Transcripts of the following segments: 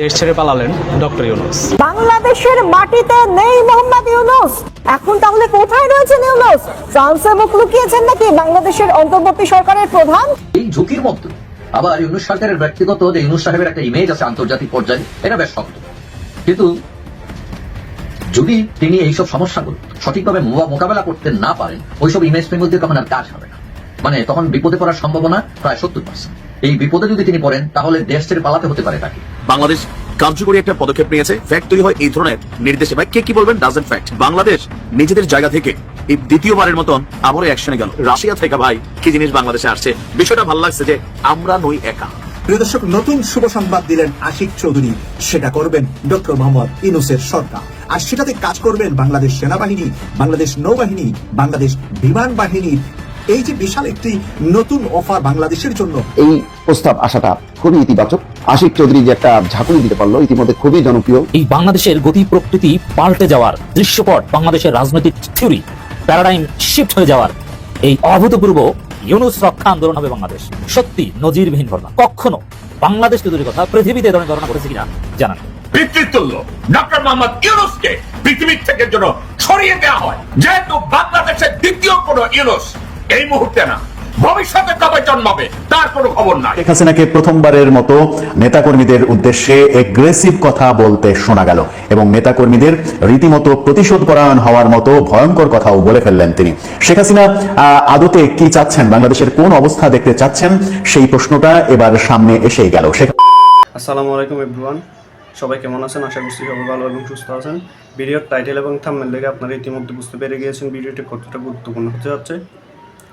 দেশ ছেড়ে পালালেন ডক্টর ইউনুস। বাংলাদেশের মাটিতে নেই মোহাম্মদ ইউনুস। এখন তাহলে কোথায় রয়েছেন ইউনুস? ফ্রান্সে মুখ লুকিয়েছেন নাকি বাংলাদেশের অন্তর্বর্তী সরকারের প্রধান? এই ঝুঁকির মধ্যে আবার ইউনুস সরকারের ব্যক্তিগত যে ইউনুস সাহেবের একটা ইমেজ আছে আন্তর্জাতিক পর্যায়ে এটা বেশ শক্ত। কিন্তু যদি তিনি এইসব সমস্যাগুলো সঠিকভাবে মোকাবেলা করতে না পারেন ওইসব ইমেজ ফেমস দিয়ে তখন আর কাজ হবে না। মানে তখন বিপদে পড়ার সম্ভাবনা প্রায় সত্তর পার্সেন্ট এই বিপদে যদি তিনি পড়েন তাহলে দেশ ছেড়ে পালাতে হতে পারে তাকে। বাংলাদেশ কার্যকরী একটা পদক্ষেপ নিয়েছে। ফ্যাক্ট তৈরি হয় এই ধরনের নির্দেশে। ভাই কে কি বলবেন? ডাজেন্ট ফ্যাক্ট বাংলাদেশ নিজেদের জায়গা থেকে এই দ্বিতীয়বারের মতন আবারও অ্যাকশনে গেল। রাশিয়া থেকে ভাই কি জিনিস বাংলাদেশে আসছে? বিষয়টা ভালো লাগছে যে আমরা নই একা। প্রিয় দর্শক নতুন শুভ সংবাদ দিলেন আশিক চৌধুরী। সেটা করবেন ডক্টর মোহাম্মদ ইনুসের সরকার। আর সেটাতে কাজ করবেন বাংলাদেশ সেনাবাহিনী বাংলাদেশ নৌবাহিনী বাংলাদেশ বিমান বাহিনীর এই যে বিশাল একটি নতুন অফার বাংলাদেশের জন্য। এই প্রস্তাব আসাটা খুবই ইতিবাচক। আশিক চৌধুরী যে একটা ঝাঁকুনি দিতে পারল ইতিমধ্যে খুবই জনপ্রিয়। এই বাংলাদেশের গতি প্রকৃতি পাল্টে যাওয়ার দৃশ্যপট বাংলাদেশের রাজনৈতিক থিওরি প্যারাডাইম শিফট হয়ে যাওয়ার এই অভূতপূর্ব ইউনুস রক্ষা আন্দোলন হবে বাংলাদেশ। সত্যি নজিরবিহীন ঘটনা। কখনো বাংলাদেশ তৈরির কথা পৃথিবীতে এ ধরনের ঘটনা করেছে কিনা জানান পিতৃতুল্য ডক্টর মোহাম্মদ ইউনুসকে পৃথিবীর থেকে যেন সরিয়ে দেওয়া হয়। যেহেতু বাংলাদেশের দ্বিতীয় কোন ইউনুস এই মুহূর্তে না ভবিষ্যতে কবে জন্মাবে তার কোনো খবর নাই। শেখ হাসিনাকে প্রথমবারের মতো নেতাকর্মীদের উদ্দেশ্যে এগ্রেসিভ কথা বলতে শোনা গেল এবং নেতাকর্মীদের রীতিমতো প্রতিশোধ পরায়ণ হওয়ার মতো ভয়ঙ্কর কথাও বলে ফেললেন তিনি। শেখ হাসিনা আদতে কি চাচ্ছেন? বাংলাদেশের কোন অবস্থা দেখতে চাচ্ছেন? সেই প্রশ্নটা এবার সামনে এসেই গেল। শেখ আসসালামু আলাইকুম এভরিওয়ান সবাই কেমন আছেন? আশা করছি সবাই ভালো এবং সুস্থ আছেন। ভিডিওর টাইটেল এবং থাম্বনেল দেখে আপনারা ইতিমধ্যে বুঝতে পেরে গিয়েছেন। ভিডিওটি কতটা গুরুত্বপূর্ণ হতে যাচ্ছে।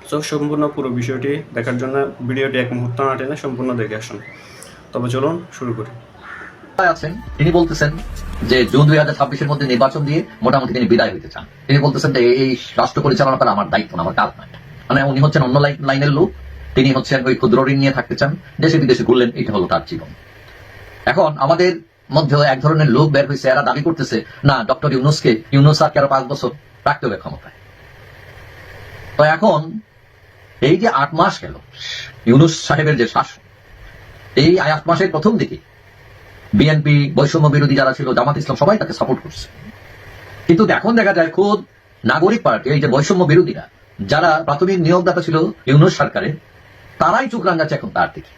সো সম্পূর্ণ পুরো বিষয়টি দেখার জন্য ভিডিওটি এক মুহূর্ত না টেনে সম্পূর্ণ দেখে আসুন। তবে চলুন শুরু করি। আছেন? তিনি বলতেছেন যে জুন দুই হাজার ছাব্বিশের মধ্যে নির্বাচন দিয়ে মোটামুটি তিনি বিদায় হইতে চান। তিনি বলতেছেন যে এই রাষ্ট্র পরিচালনা করা আমার দায়িত্ব না, আমার কাজ মানে উনি হচ্ছেন অন্য লাইনের লোক। তিনি হচ্ছেন ওই ক্ষুদ্র ঋণ নিয়ে থাকতে চান। দেশে বিদেশে ঘুরলেন, এটা হলো তার জীবন। এখন আমাদের মধ্যে এক ধরনের লোক বের হয়েছে এরা দাবি করতেছে, না, ডক্টর ইউনুসকে, ইউনুস আর আরও পাঁচ বছর রাখতে হবে ক্ষমতায়। তো এখন এই যে আট মাস গেল, ইউনুস সাহেবের যে শাসন, এই আট মাসের প্রথম দিকে বিএনপি বৈষম্য বিরোধী যারা ছিল, জামাত ইসলাম সবাই তাকে সাপোর্ট করছে। কিন্তু এখন দেখা যায় খোদ নাগরিক পার্টি, এই যে বৈষম্য বিরোধীরা, যারা প্রাথমিক নিয়োগদাতা ছিল ইউনুস সরকারের, তারাই চোখ রাঙাচ্ছে এখন তার দিকে।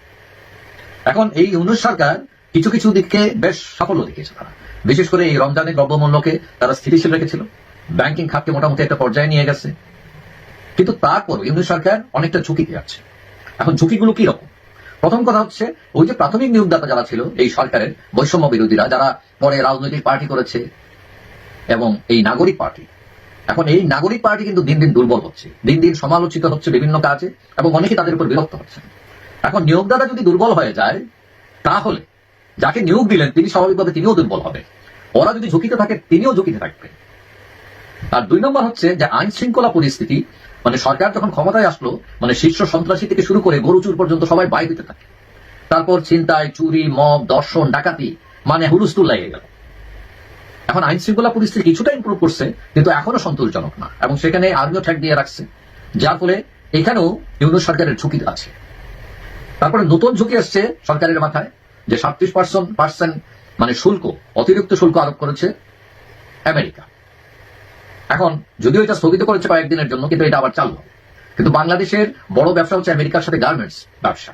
এখন এই ইউনুস সরকার কিছু কিছু দিককে বেশ সাফল্য দেখিয়েছে তারা। বিশেষ করে এই রমজানের দ্রব্যমূল্যকে তারা স্থিতিশীল রেখেছিল। ব্যাংকিং খাতকে মোটামুটি একটা পর্যায়ে নিয়ে গেছে। কিন্তু তারপর ইউনুস সরকার অনেকটা ঝুঁকিতে আছে এখন ঝুঁকিগুলো কি রকম প্রথম কথা হচ্ছে, ওই যে প্রাথমিক নিয়োগদাতা যারা ছিল, এই সরকারের বৈষম্য বিরোধীরা, যারা পরে রাজনৈতিক পার্টি করেছে এবং এই নাগরিক পার্টি। এখন এই নাগরিক পার্টি কিন্তু দিন দিন দুর্বল হচ্ছে, দিন দিন সমালোচিত হচ্ছে বিভিন্ন কাজে এবং অনেকে তাদের উপর বিরক্ত হচ্ছে। এখন নিয়োগদাতা যদি দুর্বল হয়ে যায়, তাহলে যাকে নিয়োগ দিলেন, তিনি স্বাভাবিকভাবে তিনিও দুর্বল হবে ওরা যদি ঝুঁকিতে থাকে, তিনিও ঝুঁকিতে থাকবে আর দুই নম্বর হচ্ছে যে আইন শৃঙ্খলা পরিস্থিতি মানে সরকার যখন ক্ষমতায় আসলো মানে শীর্ষ সন্ত্রাসী থেকে শুরু করে গরু চুর পর্যন্ত সবাই বাই দিতে থাকে। তারপর ছিনতাই, চুরি, মব, দর্শন, ডাকাতি মানে হুলুস্তুল লেগে গেল। এখন আইন শৃঙ্খলা পরিস্থিতি কিছুটা ইম্প্রুভ করছে, কিন্তু এখনও সন্তোষজনক না। এবং সেখানে আর্মিও ঠেক দিয়ে রাখছে। যার ফলে এখানেও ইউনুস সরকারের ঝুঁকি আছে। তারপরে নতুন ঝুঁকি আসছে সরকারের মাথায়, যে সাতত্রিশ পার্সেন্ট পার্সেন্ট মানে শুল্ক, অতিরিক্ত শুল্ক আরোপ করেছে আমেরিকা। এখন যদিও এটা স্থগিত করেছে কয়েকদিনের জন্য, কিন্তু এটা আবার চালু। কিন্তু বাংলাদেশের বড় ব্যবসা হচ্ছে আমেরিকার সাথে গার্মেন্টস ব্যবসা।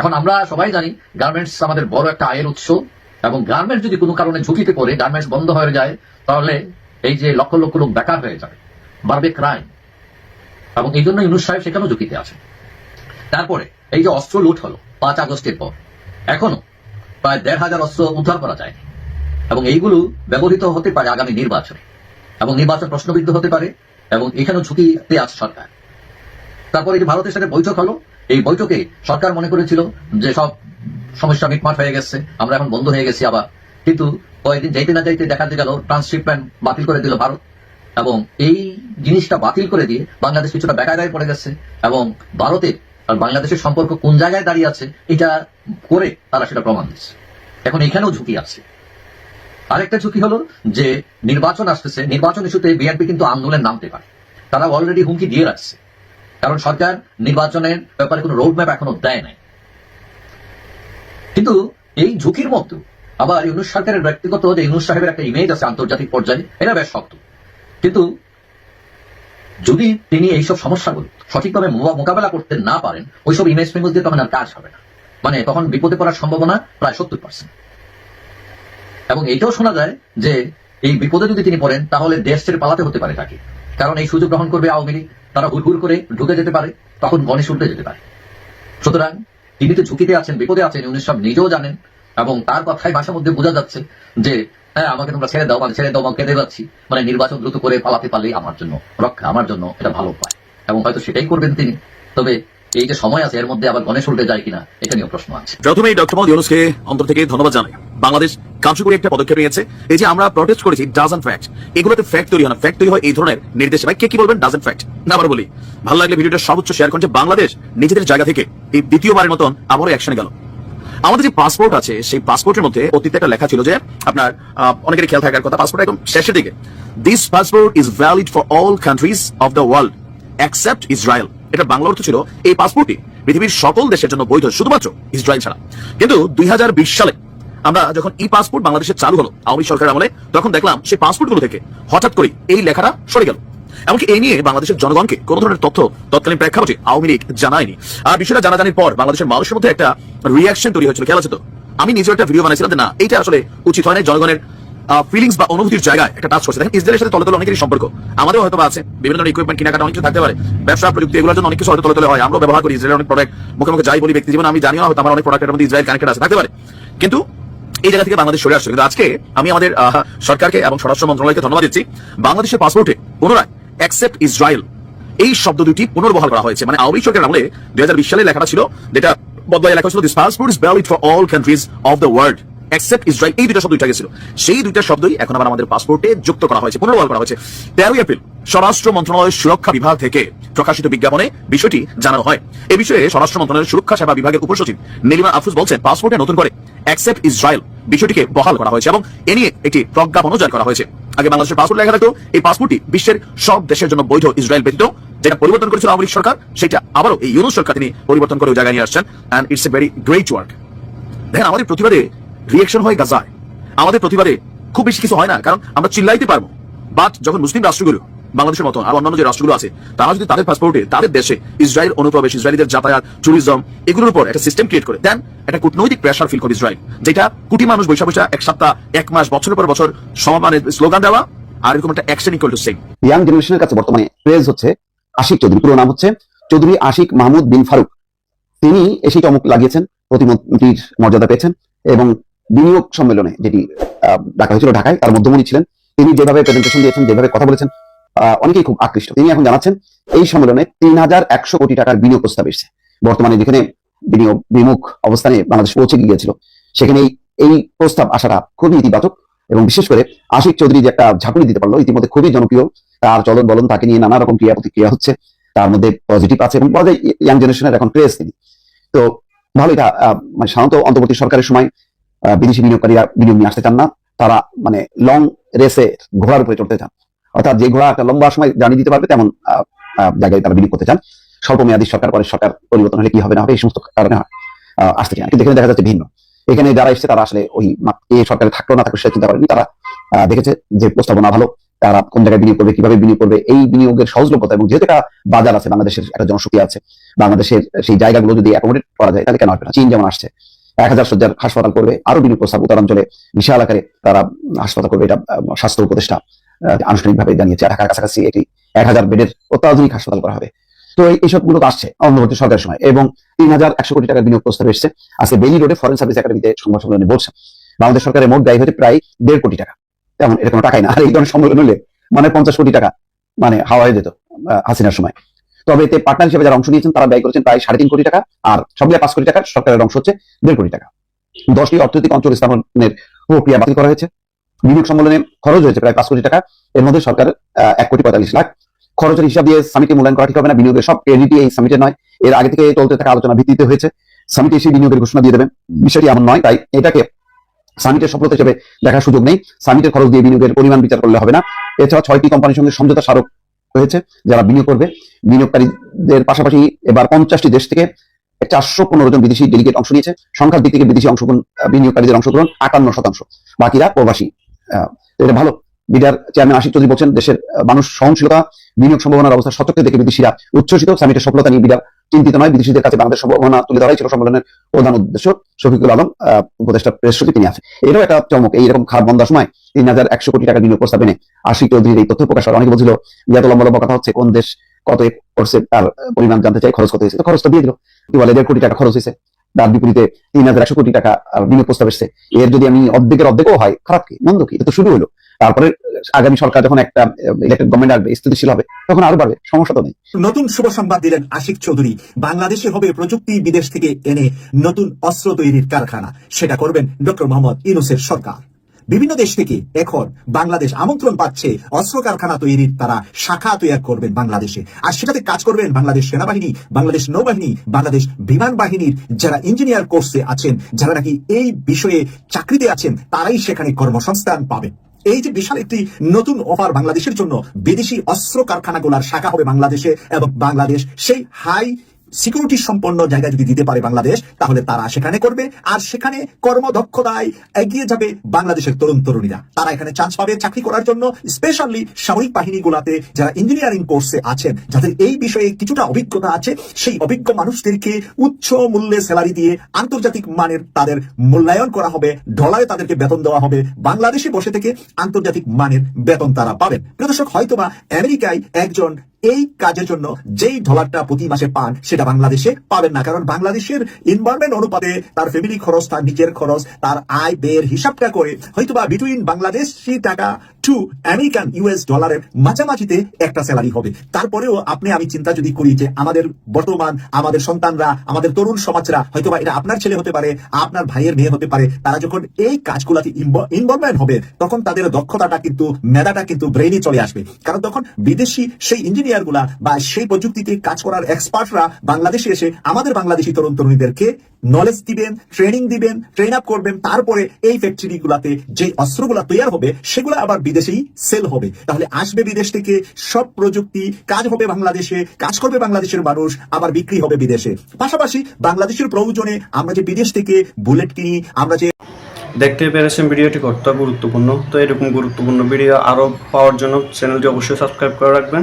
এখন আমরা সবাই জানি গার্মেন্টস আমাদের বড় একটা আয়ের উৎস, এবং গার্মেন্টস যদি কোনো কারণে ঝুঁকিতে পড়ে গার্মেন্টস বন্ধ হয়ে যায়, তাহলে এই যে লক্ষ লক্ষ লোক বেকার হয়ে যাবে। বাড়বে ক্রাইম এবং এই জন্য ইউনুস সাহেব সেখানেও ঝুঁকিতে আছে তারপরে, এই যে অস্ত্র লুট হলো, পাঁচ আগস্টের পর, এখনও প্রায় দেড় হাজার অস্ত্র উদ্ধার করা যায়নি। এবং এইগুলো ব্যবহৃত হতে পারে আগামী নির্বাচনে। এবং নির্বাচন প্রশ্নবিদ্ধ হতে পারে, এবং এখানেও ঝুঁকিতে আছে সরকার। তারপর ভারতের সাথে বৈঠক হলো, এই বৈঠকে সরকার মনে করেছিল যে সব সমস্যা মিটমাট হয়ে গেছে, আমরা এখন বন্ধ হয়ে গেছি আবার। কিন্তু কয়েকদিন যাইতে না যাইতে দেখা গেল, ট্রান্সশিপমেন্ট বাতিল করে দিল ভারত, এবং এই জিনিসটা বাতিল করে দিয়ে বাংলাদেশ কিছুটা বেকায়দায় পড়ে গেছে, এবং ভারতের আর বাংলাদেশের সম্পর্ক কোন জায়গায় দাঁড়িয়ে আছে, এটা করে তারা সেটা প্রমাণ দিচ্ছে এখন এখানেও ঝুঁকি আছে। আরেকটা ঝুঁকি হলো যে নির্বাচন আসতেছে, নির্বাচন ইস্যুতে বিএনপি কিন্তু আন্দোলন নামতে পারে। তারা অলরেডি হুমকি দিয়ে রাখছে। কারণ সরকার নির্বাচনের ব্যাপারে কোনো রোড ম্যাপ এখনও দেয় নাই। কিন্তু এই ঝুঁকির মধ্যে আবার ইউনুস সরকারের ব্যক্তিগত যে ইউনুস সাহেবের একটা ইমেজ আছে আন্তর্জাতিক পর্যায়ে, এটা বেশ শক্ত। কিন্তু যদি তিনি এইসব সমস্যাগুলো সঠিকভাবে মোকা- মোকাবেলা করতে না পারেন, ওইসব ইমেজ ফেমেজ দিয়ে তখন আর কাজ হবে না। মানে তখন বিপদে পড়ার সম্ভাবনা প্রায় সত্তর পার্সেন্ট এবং এইটাও শোনা যায় যে এই বিপদে যদি তিনি পড়েন, তাহলে দেশ ছেড়ে পালাতে হতে পারে তাকে। কারণ এই সুযোগ গ্রহণ করবে আওয়ামী লীগ। তারা হুড় করে ঢুকে যেতে পারে, তখন গণেশ উল্টে যেতে পারে। সুতরাং তিনি তো ঝুঁকিতে আছেন, বিপদে আছেন, উনি সব নিজেও জানেন। এবং তার কথায় ভাষার মধ্যে বোঝা যাচ্ছে যে হ্যাঁ আমাকে তোমরা ছেড়ে দাও মানে ছেড়ে দাও আমাকে কেঁদে যাচ্ছি। মানে নির্বাচন দ্রুত করে পালাতে পারলেই আমার জন্য রক্ষা, আমার জন্য এটা ভালো উপায়। এবং হয়তো সেটাই করবেন তিনি। তবে এই যে সময় আছে, এর মধ্যে আবার গণেশ উল্টে যায় কিনা, এটা নিয়েও প্রশ্ন আছে। প্রথমেই ডক্টর মোহাম্মদ ইউনুসকে অন্তর থেকে ধন্যবাদ জানাই। বাংলাদেশ কার্যকরী একটা পদক্ষেপ নিয়েছে। এই যে আমরা প্রটেস্ট করেছি ডাজন ফ্যাক্ট এগুলোতে ফ্যাক্ট তৈরি হয় না। ফ্যাক্ট তৈরি হয় এই ধরনের নির্দেশে। ভাই কে কি বলবেন? ডাজন ফ্যাক্ট না আবার বলি। ভালো লাগলে ভিডিওটা সর্বোচ্চ শেয়ার করুন যে বাংলাদেশ নিজেদের জায়গা থেকে এই দ্বিতীয়বারের মতন আবারও অ্যাকশনে গেল। আমাদের যে পাসপোর্ট আছে সেই পাসপোর্টের মধ্যে অতীতে একটা লেখা ছিল যে আপনার আহ, অনেকেরই খেয়াল থাকার কথা পাসপোর্ট একদম শেষের দিকে। This passport is valid for all countries of the world accept Israel এটা বাংলা অর্থ ছিল এই পাসপোর্টটি পৃথিবীর সকল দেশের জন্য বৈধ শুধুমাত্র ইসরায়েল ছাড়া। কিন্তু দুই হাজার বিশ সালে আমরা যখন ই পাসপোর্ট বাংলাদেশে চালু হলো, আওয়ামী সরকার আমলে, তখন দেখলাম সেই পাসপোর্টগুলো থেকে হঠাৎ করে এই লেখাটা সরে গেল। এমনকি এই নিয়ে বাংলাদেশের জনগণকে কোন ধরনের তথ্য তৎকালীন প্রেক্ষাপটে আওয়ামী লীগ জানায়নি। আর বিষয়টা জানাজানির পর বাংলাদেশের মানুষের মধ্যে একটা রিয়াকশন তৈরি হয়েছিল, খেয়াল তো? আমি নিজেও একটা ভিডিও বানাইছিলাম না এটা আসলে উচিত হয় না জনগণের ফিলিংস বা অনুভূতির জায়গায় একটা টাচ করছে। দেখেন, ইসরায়েলের সাথে তলে তলে অনেকেরই সম্পর্ক আমাদের হয়তো আছে। বিভিন্ন ধরনের ইকুইপমেন্ট কেনাকাটা অনেক কিছু থাকতে পারে। ব্যবসা, প্রযুক্তি, এগুলোর জন্য অনেক কিছু হয়তো তলে তলে হয়। আমরা ব্যবহার করি, ইসরায়েলের অনেক প্রোডাক্ট মুখে মুখে যাই বলি ব্যক্তি জীবন আমি জানিও, হয়তো আমার অনেক প্রোডাক্টের মধ্যে ইসরায়েল কানেক্টেড আছে, থাকতে পারে। কিন্তু এই জায়গা থেকে বাংলাদেশ সরে আসছে। কিন্তু আজকে আমি আমাদের সরকারকে এবং স্বরাষ্ট্র মন্ত্রণালয়কে ধন্যবাদ দিচ্ছি। বাংলাদেশের পাসপোর্টে পুনরায় অ্যাকসেপ্ট ইসরায়েল এই শব্দ দুটি পুনর্বহাল করা হয়েছে। মানে আওয়ামী সরকারের আমলে দুই সালে লেখাটা ছিল, যেটা বদলায় লেখা ছিল this passport is valid for all countries of the world except Israel এই দুটো শব্দ উঠে গেছিল সেই দুইটা শব্দই এখন আবার আমাদের পাসপোর্টে যুক্ত করা হয়েছে, পুনর্বহাল করা হয়েছে। তেরোই এপ্রিল, স্বরাষ্ট্র মন্ত্রণালয়ের সুরক্ষা বিভাগ থেকে প্রকাশিত বিজ্ঞাপনে বিষয়টি জানানো হয়। এই বিষয়ে স্বরাষ্ট্র মন্ত্রণালয়ের সুরক্ষা সেবা বিভাগের উপসচিব নীলিমা আফরুজ বলছেন, পাসপোর্টে নতুন করে অ্যাকসেপ্ট ইসরায়েল বিষয়টিকে বহাল করা হয়েছে এবং এ নিয়ে একটি প্রজ্ঞাপনও জারি করা হয়েছে। আগে বাংলাদেশের পাসপোর্ট লেখা থাকতো, এই পাসপোর্টটি বিশ্বের সব দেশের জন্য বৈধ ইসরায়েল ব্যতীত যেটা পরিবর্তন করেছিল আওয়ামী লীগ সরকার, সেটা আবারও এই ইউনুস সরকার তিনি পরিবর্তন করে জায়গায় নিয়ে আসছেন। And it's a very great work দেখেন আমাদের প্রতিবাদে রিয়েকশন হয় গাজায়। আমাদের প্রতিবাদে খুব বেশি কিছু হয় না, কারণ আমরা চিল্লাইতে পারব। বাট যখন মুসলিম রাষ্ট্রগুলো বাংলাদেশের মতো আর অন্যান্য যে রাষ্ট্রগুলো আছে, তারা যদি তাদের পাসপোর্টে তাদের দেশে ইসরায়েল অনুপ্রবেশ, ইসরায়েলিদের যাতায়াত ট্যুরিজম এগুলোর উপর একটা সিস্টেম ক্রিয়েট করে দেন একটা কূটনৈতিক প্রেশার ফিল করে ইসরায়েল, যেটা কোটি মানুষ বৈশা বৈশা এক সপ্তাহ, এক মাস, বছরের পর বছর সমানে স্লোগান দেওয়া আর এরকম একটা action equal to same young জেনারেশনের কাছে বর্তমানে ক্রেজ হচ্ছে আশিক চৌধুরী, পুরো নাম হচ্ছে চৌধুরী আশিক মাহমুদ বিন ফারুক। তিনি এসে চমক লাগিয়েছেন, প্রতিমন্ত্রীর মর্যাদা পেয়েছেন এবং বিনিয়োগ সম্মেলনে, যেটি ডাকা হয়েছিল ঢাকায়, তার মধ্যমণি ছিলেন। তিনি যেভাবে প্রেজেন্টেশন দিয়েছেন, যেভাবে কথা বলেছেন অনেকেই খুব আকৃষ্ট। তিনি এখন জানাচ্ছেন, এই সম্মেলনে তিন হাজার একশো কোটি টাকার বিনিয়োগ প্রস্তাব এসেছে। বর্তমানে যেখানে বিনিয়োগ বিমুখ অবস্থানে বাংলাদেশ পৌঁছে গিয়েছিল সেখানে এই- প্রস্তাব আসাটা খুবই ইতিবাচক এবং বিশেষ করে আশিক চৌধুরী যে একটা ঝাঁকুনি দিতে পারল, ইতিমধ্যে খুবই জনপ্রিয়, তার চলন বলন তাকে নিয়ে নানা রকম ক্রিয়া প্রতিক্রিয়া হচ্ছে, তার মধ্যে পজিটিভ আছে এবং বলা যায় ইয়াং জেনারেশনের এখন ক্রেজ তিনি। তো ভালো এটা মানে সাধারণত অন্তর্বর্তী সরকারের সময় বিদেশি বিনিয়োগকারীরা বিনিয়োগ নিয়ে আসতে চান না, তারা মানে লং রেসে ঘোড়ার উপরে চড়তে চান। অর্থাৎ যে ঘোড়া একটা লম্বা সময় জানিয়ে দিতে পারবে, তেমন জায়গায় তারা বিনিয়োগ করতে চান। স্বল্প মেয়াদী সরকার, পরে সরকার পরিবর্তন হলে কি হবে না হবে, এই সমস্ত কারণে আসতে চান কিন্তু এখানে দেখা যাচ্ছে ভিন্ন। এখানে যারা এসছে, তারা আসলে ওই এ সরকারে থাকল না থাকল সেটা চিন্তা করেনি তারা দেখেছে যে প্রস্তাবনা ভালো, তারা কোন জায়গায় বিনিয়োগ করবে, কীভাবে বিনিয়োগ করবে, এই বিনিয়োগের সহজলভ্যতা এবং যেহেতু একটা বাজার আছে, বাংলাদেশের একটা জনশক্তি আছে, বাংলাদেশের সেই জায়গাগুলো যদি অ্যাকোমোডেট করা যায়, তাহলে কেন আসবে না? চীন যেমন আসছে, এক হাজার সজ্জার হাসপাতাল করবে আরও বিনিয়োগ প্রস্তাব, উত্তরাঞ্চলে বিশাল আকারে তারা হাসপাতাল করবে, এটা স্বাস্থ্য উপদেষ্টা আনুষ্ঠানিকভাবে জানিয়েছে ঢাকার কাছাকাছি এটি এক হাজার বেডের অত্যাধুনিক হাসপাতাল করা হবে। তো এইসবগুলো আসছে অন্তর্বর্তী সরকারের সময় এবং তিন হাজার একশো কোটি টাকার বিনিয়োগ প্রস্তাব এসেছে। আজকে বেলি রোডে ফরেন সার্ভিস একাডেমিতে সংবাদ সম্মেলনে বলছে, বাংলাদেশ সরকারের মোট ব্যয় হতে প্রায় দেড় কোটি টাকা। তেমন এটা কোনো টাকাই না। আর এই ধরনের সম্মেলন হলে মানে পঞ্চাশ কোটি টাকা মানে হাওয়া হয়ে যেত হাসিনার সময়। তবে এতে পার্টনার হিসেবে যারা অংশ নিয়েছেন, তারা ব্যয় করেছেন প্রায় সাড়ে তিন কোটি টাকা আর সব মিলিয়ে পাঁচ কোটি টাকা সরকারের অংশ হচ্ছে দেড় কোটি টাকা। দশটি অর্থনৈতিক অঞ্চল স্থাপনের প্রক্রিয়া বাতিল করা হয়েছে। বিনিয়োগ সম্মেলনে খরচ হয়েছে প্রায় পাঁচ কোটি টাকা। এর মধ্যে সরকার এক কোটি পঁয়তাল্লিশ লাখ। খরচের হিসাব দিয়ে সামিটে মূল্যায়ন করা ঠিক হবে না। বিনিয়োগের সব ক্রেডিটই এই সামিটে নয়। এর আগে থেকে চলতে থাকা আলোচনা ভিত্তিতে হয়েছে। সামিটে এসে বিনিয়োগের ঘোষণা দিয়ে দেবেন বিষয়টি এমন নয়, তাই এটাকে সামিটের সফলতা হিসেবে দেখার সুযোগ নেই। সামিটের খরচ দিয়ে বিনিয়োগের পরিমাণ বিচার করলে হবে না। এছাড়া ছয়টি কোম্পানির সঙ্গে সমঝোতা স্মারক হয়েছে যারা বিনিয়োগ করবে। বিনিয়োগকারীদের পাশাপাশি এবার পঞ্চাশটি দেশ থেকে চারশো পনেরো জন বিদেশি ডেলিগেট অংশ নিয়েছে। সংখ্যার দিক থেকে বিদেশি অংশগ্রহণ, বিনিয়োগকারীদের অংশগ্রহণ আটান্ন শতাংশ। বাকিরা প্রবাসী। এটা ভালো। বিডার চেয়ারম্যান আশিক চৌধুরী বলছেন, দেশের মানুষ সহনশীলতা, বিনিয়োগ সম্ভাবনার অবস্থা সচক্ষে দেখে বিদেশিরা উচ্ছ্বসিত। সামিটের সফলতা নিয়ে বিডার চিন্তিত নয়। বিদেশিদের কাছে বাংলাদেশ সম্ভাবনা তুলে ধরাই ছিল সম্মেলনের প্রধান উদ্দেশ্য। শফিকুল আলম উপদেষ্টা প্রেস তিনি আছেন। এটাও একটা চমক। এইরকম খারাপ বন্ধার সময় তিন হাজার একশো কোটি টাকা বিনিয়োগ প্রস্তাব এনে আশিক চৌধুরীর এই তথ্য প্রকাশ অনেকে বলছিল এত লম্বা লম্বা কথা হচ্ছে, কোন দেশ কত করছে তার পরিমাণ জানতে চাই খরচ কত হয়েছে। খরচটা দিয়ে দিল। কি বলে, দেড় কোটি টাকা খরচ হয়েছে। তার বিপরীতে তিন হাজার একশো কোটি টাকা বিনিয়োগ প্রস্তাব এসছে। এর যদি আমি অর্ধেকের অর্ধেকও হয়, খারাপ কি? মন্দ কি? এটা তো শুরু হলো। তারপরে আগামী সরকার যখন একটা ইলেকটেড গভর্নমেন্ট আসবে, স্থিতিশীল হবে, তখন আরও বাড়বে, সমস্যা তো নেই। নতুন শুভ সংবাদ দিলেন আশিক চৌধুরী। বাংলাদেশে হবে প্রযুক্তি বিদেশ থেকে এনে নতুন অস্ত্র তৈরির কারখানা। সেটা করবেন ডক্টর মোহাম্মদ ইনুসের সরকার। বিভিন্ন দেশ থেকে এখন বাংলাদেশ আমন্ত্রণ পাচ্ছে অস্ত্র কারখানা তৈরির, তারা শাখা তৈরি করবেন বাংলাদেশে। আর সেটাতে কাজ করবেন বাংলাদেশ সেনাবাহিনী, বাংলাদেশ নৌবাহিনী, বাংলাদেশ বিমান বাহিনীর যারা ইঞ্জিনিয়ার কোর্সে আছেন, যারা নাকি এই বিষয়ে চাকরিতে আছেন, তারাই সেখানে কর্মসংস্থান পাবে। এই যে বিশাল একটি নতুন অফার বাংলাদেশের জন্য, বিদেশি অস্ত্র কারখানাগুলার শাখা হবে বাংলাদেশে এবং বাংলাদেশ সেই হাই সিকিউরিটি সম্পন্ন জায়গা যদি দিতে পারে বাংলাদেশ, তাহলে তারা সেখানে করবে। আর সেখানে কর্মদক্ষতায় এগিয়ে যাবে বাংলাদেশের তরুণ তরুণীরা। তারা এখানে চান্স পাবে চাকরি করার জন্য স্পেশালি সামরিক বাহিনীগুলাতে যারা ইঞ্জিনিয়ারিং কোর্সে আছেন, যাদের এই বিষয়ে কিছুটা অভিজ্ঞতা আছে, সেই অভিজ্ঞ মানুষদেরকে উচ্চ মূল্যে স্যালারি দিয়ে আন্তর্জাতিক মানের তাদের মূল্যায়ন করা হবে ডলারে তাদেরকে বেতন দেওয়া হবে, বাংলাদেশে বসে থেকে আন্তর্জাতিক মানের বেতন তারা পাবেন। প্রিয় দর্শক, হয়তোবা আমেরিকায় একজন এই কাজের জন্য যেই ডলারটা প্রতি মাসে পান, সেটা বাংলাদেশে পাবেন না। কারণ বাংলাদেশের ইনভারমেন্ট অনুপাতে তার ফ্যামিলি খরচ, তার নিজের খরচ, তার আয় ব্যয়ের হিসাবটা করে হয়তোবা বিটুইন বাংলাদেশি টাকা টু আমেরিকান ইউএস ডলারের মাঝামাঝিতে একটা স্যালারি হবে। তারপরেও আপনি, আমি চিন্তা যদি করি যে আমাদের বর্তমান, আমাদের সন্তানরা, আমাদের তরুণ সমাজরা, হয়তোবা এটা আপনার ছেলে হতে পারে, আপনার ভাইয়ের মেয়ে হতে পারে, তারা যখন এই কাজগুলাতে ইনভলভমেন্ট হবে, তখন তাদের দক্ষতাটা কিন্তু, মেধাটা কিন্তু ব্রেইনে চলে আসবে। কারণ তখন বিদেশি সেই ইঞ্জিনিয়ার গুলা বা সেই প্রযুক্তিতে কাজ করার এক্সপার্টরা বাংলাদেশে এসে আমাদের বাংলাদেশি তরুণ তরুণীদেরকে নলেজ দিবেন ট্রেনিং দিবেন ট্রেন আপ করবেন, তারপরে এই ফ্যাক্টরি গুলাতে যে অস্ত্রগুলা তৈরি হবে, সেগুলো আবার বিদেশেই সেল হবে। তাহলে আসবে বিদেশ থেকে, সব প্রযুক্তি, কাজ হবে বাংলাদেশে, কাজ করবে বাংলাদেশের মানুষ, আবার বিক্রি হবে বিদেশে। পাশাপাশি বাংলাদেশের প্রয়োজনে আমরা যে বিদেশ থেকে বুলেট কিনি, আমরা যে দেখতে পেরেছেন ভিডিওটি কতটা গুরুত্বপূর্ণ? তো এরকম গুরুত্বপূর্ণ ভিডিও আরও পাওয়ার জন্য চ্যানেলটি অবশ্যই সাবস্ক্রাইব করে রাখবেন।